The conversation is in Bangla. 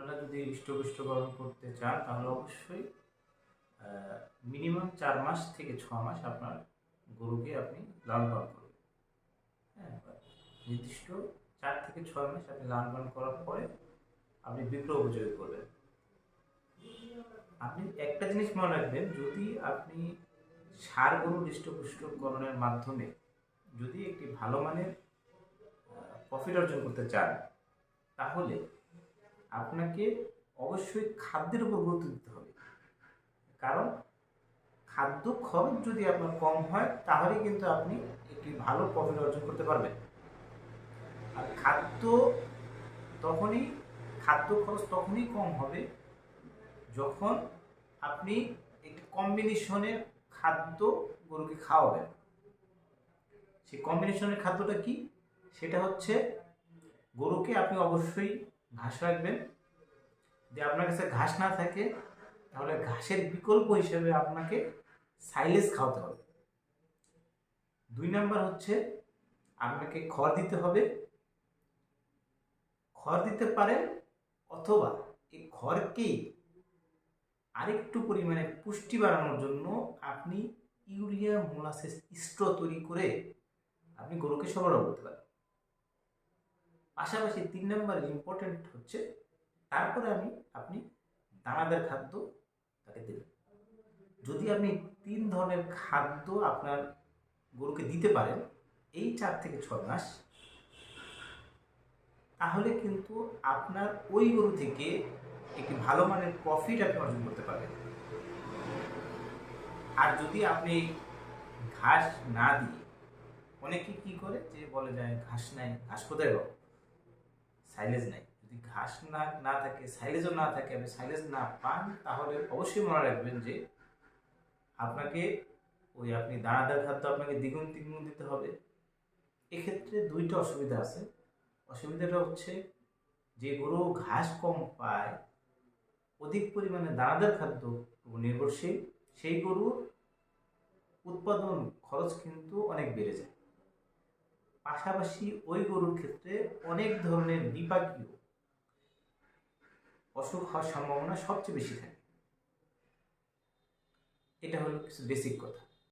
আপনারা যদি হৃষ্টপুষ্টকরণ করতে চান, তাহলে অবশ্যই মিনিমাম চার মাস থেকে ছ মাস আপনার গরুকে আপনি লালন পালন করবেন হ্যাঁ নির্দিষ্ট চার থেকে ছয় মাস আপনি লালন পালন করার পরে আপনি বিপ্লব উপযোগী করবেন। আপনি একটা জিনিস মনে রাখবেন, যদি আপনি সার গরু হৃষ্টপুষ্টকরণের মাধ্যমে যদি একটি ভালো মানের প্রফিট অর্জন করতে চান, তাহলে আপনাকে অবশ্যই খাদ্যের উপর গুরুত্ব দিতে হবে। কারণ খাদ্য খরচ যদি আপনার কম হয়, তাহলে কিন্তু আপনি একটি ভালো প্রফিট অর্জন করতে পারবেন। আর খাদ্য তখনই, খাদ্য খরচ তখনই কম হবে যখন আপনি একটি কম্বিনেশনের খাদ্য গরুকে খাওয়াবেন। সেই কম্বিনেশনের খাদ্যটা কি? সেটা হচ্ছে গরুকে আপনি অবশ্যই ঘাস রাখবেন। যে আপনার কাছে ঘাস না থাকে, তাহলে ঘাসের বিকল্প হিসেবে আপনাকে সাইলেজ খাওয়াতে হবে। দুই নাম্বার হচ্ছে, আপনাকে খড় দিতে হবে। খড় দিতে পারেন অথবা এই খড়কেই আরেকটু পরিমাণে পুষ্টি বাড়ানোর জন্য আপনি ইউরিয়া মোলাসেস স্ট্র তৈরি করে আপনি গরুকে সরবরাহ করতে পারেন। পাশাপাশি তিন নম্বর ইম্পর্টেন্ট হচ্ছে, তারপরে আমি আপনি দানাদার খাদ্য তাকে দেবেন যদি আপনি তিন ধরনের খাদ্য আপনার গরুকে দিতে পারেন, এই চার থেকে ছয় মাস, তাহলে কিন্তু আপনার ওই গরু থেকে একটি ভালো মানের প্রফিট আপনি অর্জন করতে পারবেন। আর যদি আপনি ঘাস না দিয়ে, অনেকে কি করে, যে বলে যায়, ঘাস নাই, ঘাস কোথায় পাবো? সাইলেজ নাই। যদি ঘাস না না থাকে সাইলেজও না থাকে, আপনি সাইলেজ না পান, তাহলে অবশ্যই মনে রাখবেন যে আপনাকে ওই আপনি দানাদার খাদ্য আপনাকে দ্বিগুণ, তিনগুণ দিতে হবে। এক্ষেত্রে দুইটা অসুবিধা আছে। অসুবিধাটা হচ্ছে যে গরু ঘাস কম পায়, অধিক পরিমাণে দানাদার খাদ্য নির্ভরশীল, সেই গরুর উৎপাদন খরচ কিন্তু অনেক বেড়ে যায়। পাশাপাশি ওই গরুর ক্ষেত্রে অনেক ধরনের বিপাকীয় অসুখ হওয়ার সম্ভাবনা সবচেয়ে বেশি থাকে। এটা হলো কিছু বেসিক কথা।